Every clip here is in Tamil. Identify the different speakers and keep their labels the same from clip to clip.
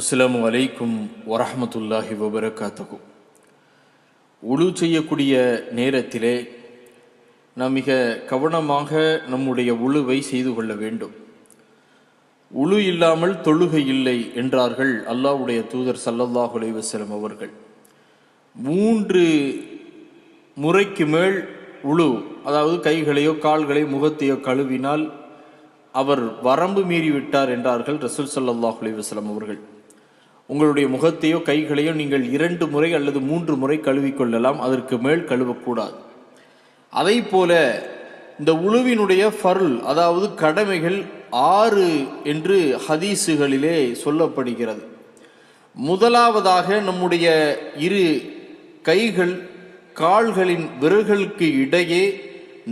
Speaker 1: அஸ்லாம் வலைக்கும் வரமத்துல்லாஹி வபரகாத்தகு உழு செய்யக்கூடிய நேரத்திலே நாம் மிக கவனமாக நம்முடைய உழுவை செய்து கொள்ள வேண்டும். உழு இல்லாமல் தொழுகை இல்லை என்றார்கள் அல்லாஹ்வுடைய தூதர் சல்லல்லாஹ் அலைவசலம் அவர்கள். மூன்று முறைக்கு மேல் உழு அதாவது கைகளையோ கால்களையோ முகத்தையோ கழுவினால் அவர் வரம்பு மீறிவிட்டார் என்றார்கள் ரசூல் சல்லாஹ் அலைஹி வஸல்லம் அவர்கள். உங்களுடைய முகத்தையோ கைகளையோ நீங்கள் இரண்டு முறை அல்லது மூன்று முறை கழுவிக்கொள்ளலாம். அதற்கு மேல் கழுவக்கூடாது. அதை போல இந்த உழுவினுடைய ஃபர்ல் அதாவது கடமைகள் ஆறு என்று ஹதீஸுகளிலே சொல்லப்படுகிறது. முதலாவதாக நம்முடைய இரு கைகள் கால்களின் விரல்களுக்கு இடையே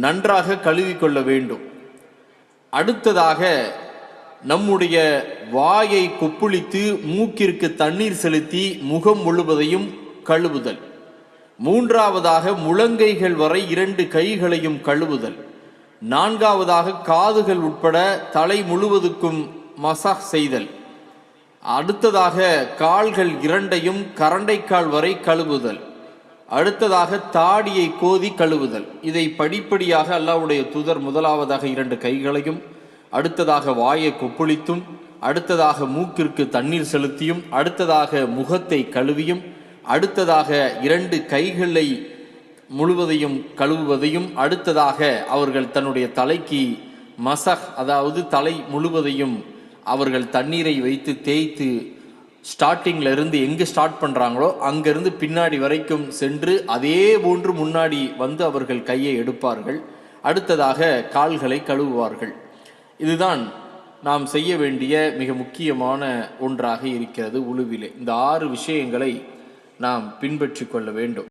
Speaker 1: நன்றாக கழுவிக்கொள்ள வேண்டும். அடுத்ததாக நம்முடைய வாயை கொப்புளித்து மூக்கிற்கு தண்ணீர் செலுத்தி முகம் முழுவதையும் கழுவுதல். மூன்றாவதாக முழங்கைகள் வரை இரண்டு கைகளையும் கழுவுதல். நான்காவதாக காதுகள் உட்பட தலை முழுவதுக்கும் மசாஜ் செய்தல். அடுத்ததாக கால்கள் இரண்டையும் கரண்டைக்கால் வரை கழுவுதல். அடுத்ததாக தாடியை கோதி கழுவுதல். இதை படிப்படியாக அல்லாவுடைய தூதர் முதலாவதாக இரண்டு கைகளையும் அடுத்ததாக வாயை கொப்புளித்தும் அடுத்ததாக மூக்கிற்கு தண்ணீர் செலுத்தியும் அடுத்ததாக முகத்தை கழுவியும் அடுத்ததாக இரண்டு கைகளை முழுவதையும் கழுவுவதையும் அடுத்ததாக அவர்கள் தன்னுடைய தலைக்கு மசக் அதாவது தலை முழுவதையும் அவர்கள் தண்ணீரை வைத்து தேய்த்து ஸ்டார்டிங்கில் இருந்து எங்கே ஸ்டார்ட் பண்ணுறாங்களோ அங்கேருந்து பின்னாடி வரைக்கும் சென்று அதே போன்று முன்னாடி வந்து அவர்கள் கையை எடுப்பார்கள். அடுத்ததாக கால்களை கழுவுவார்கள். இதுதான் நாம் செய்ய வேண்டிய மிக முக்கியமான ஒன்றாக இருக்கிறது உழுவிலே. இந்த ஆறு விஷயங்களை நாம் பின்பற்றி கொள்ள வேண்டும்.